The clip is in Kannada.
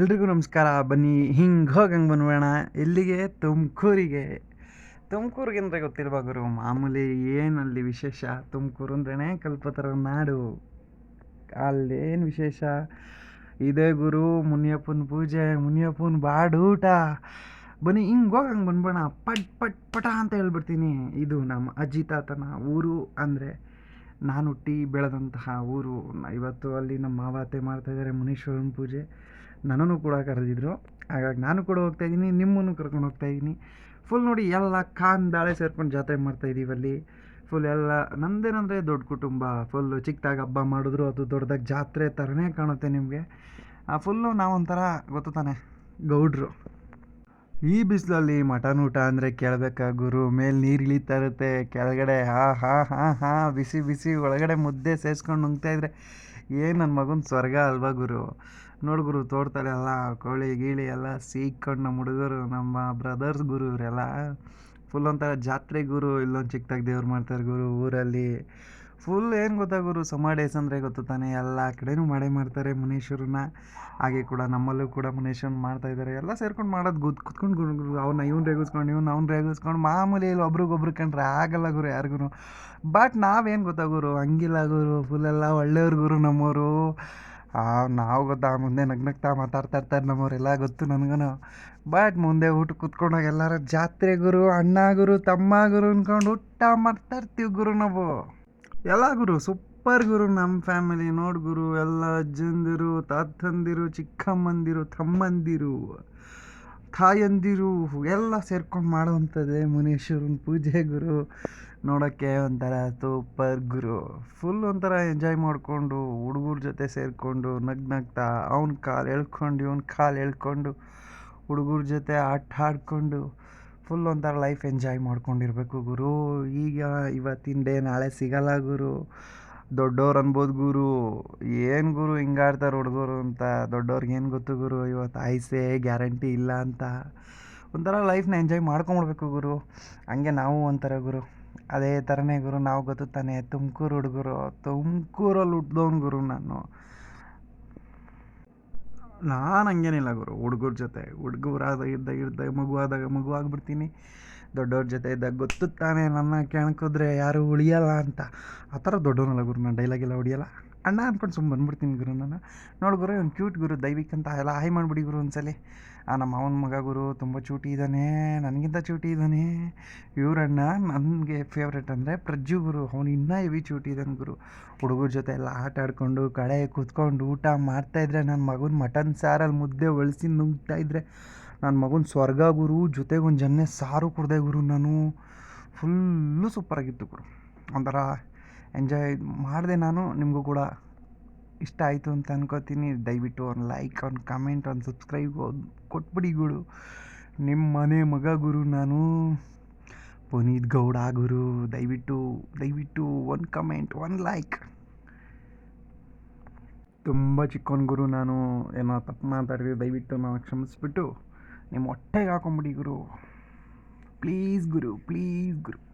ಎಲ್ರಿಗೂ ನಮಸ್ಕಾರ. ಬನ್ನಿ, ಹಿಂಗೆ ಹೋಗಿ ಹಂಗೆ ಬಂದ್ಬೇಡ ಎಲ್ಲಿಗೆ? ತುಮಕೂರಿಗೆ. ತುಮಕೂರಿಗೆ ಅಂದರೆ ಗೊತ್ತಿಲ್ವಾ ಗುರು? ಮಾಮೂಲಿ ಏನಲ್ಲಿ ವಿಶೇಷ? ತುಮಕೂರು ಅಂದ್ರೇ ಕಲ್ಪತರ ನಾಡು. ಅಲ್ಲೇನು ವಿಶೇಷ? ಇದೇ ಗುರು, ಮುನಿಯಪ್ಪನ ಪೂಜೆ, ಮುನಿಯಪ್ಪನ ಬಾಡೂಟ. ಬನ್ನಿ, ಹಿಂಗೆ ಹೋಗಿ ಹಂಗೆ ಬಂದ್ಬೇಡ ಪಟ್ ಪಟ್, ಪಟ ಅಂತ ಹೇಳ್ಬಿಡ್ತೀನಿ. ಇದು ನಮ್ಮ ಅಜ್ಜಿ ತಾತನ ಊರು ಅಂದರೆ ನಾನು ಹುಟ್ಟಿ ಬೆಳೆದಂತಹ ಊರು. ಇವತ್ತು ಅಲ್ಲಿ ನಮ್ಮ ಮಾವಾತೆ ಮಾಡ್ತಾಯಿದ್ದಾರೆ ಮುನೀಶ್ವರನ ಪೂಜೆ. ನನ್ನನ್ನು ಕೂಡ ಕರೆದಿದ್ರು. ಹಾಗಾಗಿ ನಾನು ಕೂಡ ಹೋಗ್ತಾ ಇದ್ದೀನಿ, ನಿಮ್ಮನ್ನು ಕರ್ಕೊಂಡು ಹೋಗ್ತಾ ಇದ್ದೀನಿ. ಫುಲ್ ನೋಡಿ ಎಲ್ಲ ಖಾನ್ ದಾಳೆ ಸೇರ್ಕೊಂಡು ಜಾತ್ರೆ ಮಾಡ್ತಾ ಇದೀವಿ ಅಲ್ಲಿ. ಫುಲ್ ಎಲ್ಲ ನಂದೇನಂದರೆ ದೊಡ್ಡ ಕುಟುಂಬ. ಫುಲ್ಲು ಚಿಕ್ಕದಾಗಿ ಹಬ್ಬ ಮಾಡಿದ್ರು, ಅದು ದೊಡ್ಡದಾಗಿ ಜಾತ್ರೆ ಥರನೇ ಕಾಣುತ್ತೆ ನಿಮಗೆ. ಆ ಫುಲ್ಲು ನಾವೊಂಥರ ಗೊತ್ತು ತಾನೆ, ಗೌಡ್ರು. ಈ ಬಿಸಿಲಲ್ಲಿ ಮಟನ್ ಊಟ ಅಂದರೆ ಕೇಳಬೇಕಾ ಗುರು? ಮೇಲೆ ನೀರು ಇಳಿತಾ ಇರುತ್ತೆ. ಕೆಳಗಡೆ ಹಾ ಹಾ ಹಾ ಹಾ, ಬಿಸಿ ಬಿಸಿ ಒಳಗಡೆ ಮುದ್ದೆ ಸೇರಿಸ್ಕೊಂಡು ನುಂಗ್ತಾ ಇದ್ರೆ ಏನು ನನ್ನ ಮಗನ ಸ್ವರ್ಗ ಅಲ್ವಾ ಗುರು? ನೋಡು ಗುರು ತೋಡ್ತಾರೆ ಎಲ್ಲ ಕೋಳಿ, ಗೀಳಿ ಎಲ್ಲ ಸೀಕ್ಕೊಂಡು ನಮ್ಮ ಹುಡುಗರು, ನಮ್ಮ ಬ್ರದರ್ಸ್ ಗುರು ಇವರೆಲ್ಲ. ಫುಲ್ ಒಂಥರ ಜಾತ್ರೆ ಗುರು, ಇಲ್ಲೊಂದು ಚಿಕ್ಕದಾಗಿ ದೇವ್ರು ಮಾಡ್ತಾರೆ ಗುರು ಊರಲ್ಲಿ. ಫುಲ್ ಏನು ಗೊತ್ತಾ ಗುರು? ಸಮ ಡೇಸ್ ಅಂದರೆ ಗೊತ್ತು ತಾನೆ, ಎಲ್ಲ ಕಡೆನೂ ಮಾಡೇ ಮಾಡ್ತಾರೆ ಮುನೀಶ್ವರನ ಹಾಗೆ ಕೂಡ ನಮ್ಮಲ್ಲೂ ಕೂಡ ಮುನೀಶ್ವರನ್ ಮಾಡ್ತಾ ಇದ್ದಾರೆ ಎಲ್ಲ ಸೇರ್ಕೊಂಡು ಮಾಡೋದು ಗುದ್ ಕುತ್ಕೊಂಡು ಗುರು ಗುರು, ಅವ್ನ ಇವ್ನು ರೇಗಿಸ್ಕೊಂಡು, ಇವ್ನು ಅವ್ನು ರೇಗಿಸ್ಕೊಂಡು ಮಾಮೂಲಿ ಇಲ್ಲಿ ಒಬ್ರಿಗೊಬ್ರು ಕಂಡ್ರೆ ಆಗಲ್ಲ ಗುರು ಯಾರಿಗೂ ಬಟ್ ನಾವೇನು ಗೊತ್ತಾ ಗುರು? ಹಂಗಿಲ್ಲ ಗುರು ಫುಲ್ಲೆಲ್ಲ ಒಳ್ಳೆಯವ್ರ ಗುರು ನಮ್ಮವರು. ನಾವು ಗೊತ್ತಾ ಮುಂದೆ ನಗ್ನಗ್ತಾ ಮಾತಾಡ್ತಾ ಇರ್ತಾರೆ ನಮ್ಮವರೆಲ್ಲ ಗೊತ್ತು ನನಗೂ ಬಟ್ ಮುಂದೆ ಊಟ ಕುತ್ಕೊಂಡಾಗ ಎಲ್ಲರ ಜಾತ್ರೆ ಗುರು, ಅಣ್ಣ ಗುರು, ತಮ್ಮ ಗುರು ಅಂದ್ಕೊಂಡು ಊಟ ಮಾಡ್ತಾ ಇರ್ತೀವಿ ಗುರು ನಾವು. ಎಲ್ಲ ಗುರು ಸೂಪರ್ ಗುರು ನಮ್ಮ ಫ್ಯಾಮಿಲಿ ನೋಡು ಗುರು, ಎಲ್ಲ ಅಜ್ಜಂದಿರು, ತಾತಂದಿರು, ಚಿಕ್ಕಮ್ಮಂದಿರು, ತಮ್ಮಂದಿರು, ತಾಯಂದಿರು, ಎಲ್ಲ ಸೇರ್ಕೊಂಡು ಮಾಡುವಂಥದ್ದೇ ಮುನೀಶ್ವರನ ಪೂಜೆ ಗುರು. ನೋಡೋಕ್ಕೆ ಒಂಥರ ಸೂಪರ್ ಗುರು. ಫುಲ್ ಒಂಥರ ಎಂಜಾಯ್ ಮಾಡಿಕೊಂಡು, ಹುಡುಗರ ಜೊತೆ ಸೇರಿಕೊಂಡು ನಗ್ನಗ್ತಾ ಅವ್ನ ಕಾಲು ಎಳ್ಕೊಂಡು ಇವ್ನ ಕಾಲು ಎಳ್ಕೊಂಡು ಹುಡುಗರ ಜೊತೆ ಆಟ ಆಡ್ಕೊಂಡು ಫುಲ್ ಒಂಥರ ಲೈಫ್ ಎಂಜಾಯ್ ಮಾಡ್ಕೊಂಡಿರ್ಬೇಕು ಗುರು. ಈಗ ಇವತ್ತಿನ ಡೇ ನಾಳೆ ಸಿಗಲ್ಲ ಗುರು. ದೊಡ್ಡವ್ರು ಅನ್ಬೋದು ಗುರು. ಏನು ಗುರು ಹಿಂಗಾಡ್ತಾರೆ ಹುಡುಗರು ಅಂತ. ದೊಡ್ಡವ್ರಿಗೆ ಏನು ಗೊತ್ತು ಗುರು? ಇವತ್ತು ಆಯ್ಸೆ ಗ್ಯಾರಂಟಿ ಇಲ್ಲ ಅಂತ. ಒಂಥರ ಲೈಫ್ನ ಎಂಜಾಯ್ ಮಾಡ್ಕೊಂಬಿಡ್ಬೇಕು ಗುರು. ಹಂಗೆ ನಾವು ಒಂಥರ ಗುರು. ಅದೇ ಥರನೇ ಗುರು. ನಾವು ಗೊತ್ತು ತಾನೆ. ತುಮಕೂರು ಹುಡುಗರು. ತುಮಕೂರಲ್ಲಿ ಹುಟ್ಟಿದವ್ನು ಗುರು ನಾನು. ನಾನು ಹಂಗೇನಿಲ್ಲ ಗುರು. ಹುಡುಗರ ಜೊತೆ. ಹುಡುಗರಾದ ಇದ್ದಾಗ ಇದ್ದಾಗ ಮಗುವಾದಾಗ ಮಗು ಆಗಿಬಿಡ್ತೀನಿ. ದೊಡ್ಡವ್ರ ಜೊತೆ ಇದ್ದಾಗ ಗೊತ್ತು ನನ್ನ ಕೆಣಕಿದ್ರೆ ಯಾರು ಉಳಿಯಲ್ಲ ಅಂತ. ಆ ಥರ ದೊಡ್ಡವನಲ್ಲ ಗುರು, ನಾನು ಡೈಲಾಗೆಲ್ಲ ಹೊಡಿಯಲ್ಲ? ಅಣ್ಣ ಅಂದ್ಕೊಂಡು ಸುಮ್ಮನೆ ಬಂದ್ಬಿಡ್ತೀನಿ ಗುರು ನಾನು. ನೋಡಿ ಗುರು, ಇವ್ನು ಕ್ಯೂಟ್ ಗುರು, ದೈವಿಕ್ ಅಂತ ಎಲ್ಲ ಹಾಯ್ ಮಾಡಿಬಿಡಿ ಗುರು ಒಂದ್ಸಲಿ. ಆ, ನಮ್ಮ ಅವನ ಮಗ ಗುರು ತುಂಬ ಚೂಟಿ ಇದ್ದಾನೆ ನನಗಿಂತ ಚೂಟಿ ಇದ್ದಾನೆ ಇವರಣ್ಣ ನನಗೆ ಫೇವ್ರೇಟ್ ಅಂದರೆ ಪ್ರಜ್ಜು ಗುರು, ಅವನು ಇನ್ನೂ ಹೆವಿ ಚೂಟಿ ಇದ್ದಾನೆ ಗುರು. ಹುಡುಗರ ಜೊತೆ ಎಲ್ಲ ಆಟ ಆಡ್ಕೊಂಡು, ಕಳೆ ಕೂತ್ಕೊಂಡು ಊಟ ಮಾಡ್ತಾಯಿದ್ರೆ ನನ್ನ ಮಗನ ಮಟನ್ ಸಾರಲ್ಲಿ ಮುದ್ದೆ ಒಳಸಿ ಇದ್ದರೆ ನನ್ನ ಮಗನ ಸ್ವರ್ಗ ಗುರು ಜೊತೆಗೆ ಒಂದು ಜನ್ನೆ ಸಾರು ಕುಡ್ದೆ ಗುರು ನಾನು. ಫುಲ್ಲು ಸೂಪರಾಗಿತ್ತು ಗುರು. ಒಂಥರ ಎಂಜಾಯ್ ಮಾಡಿದೆ ನಾನು, ನಿಮಗೂ ಕೂಡ ಇಷ್ಟ ಆಯಿತು ಅಂತ ಅನ್ಕೋತೀನಿ. ದಯವಿಟ್ಟು ಒಂದು ಲೈಕ್, ಒಂದು ಕಮೆಂಟ್, ಒಂದು ಸಬ್ಸ್ಕ್ರೈಬ್ ಕೊಟ್ಬಿಡಿ ಗುರು. ನಿಮ್ಮ ಮನೆ ಮಗ ಗುರು ನಾನು. ಪುನೀತ್ ಗೌಡ ಗುರು, ದಯವಿಟ್ಟು ದಯವಿಟ್ಟು ಒಂದು ಕಮೆಂಟ್, ಒಂದು ಲೈಕ್. ತುಂಬ ಚಿಕ್ಕವನ್ ಗುರು ನಾನು. ಏನೋ ತಪ್ಪು ಮಾತಾಡಿದ್ರೆ ದಯವಿಟ್ಟು ನಾನು ಕ್ಷಮಿಸ್ಬಿಟ್ಟು. ನಿಮ್ಮ ಹೊಟ್ಟೆಗೆ ಹಾಕೊಂಬಿಡಿ ಗುರು. Please Guru please Guru.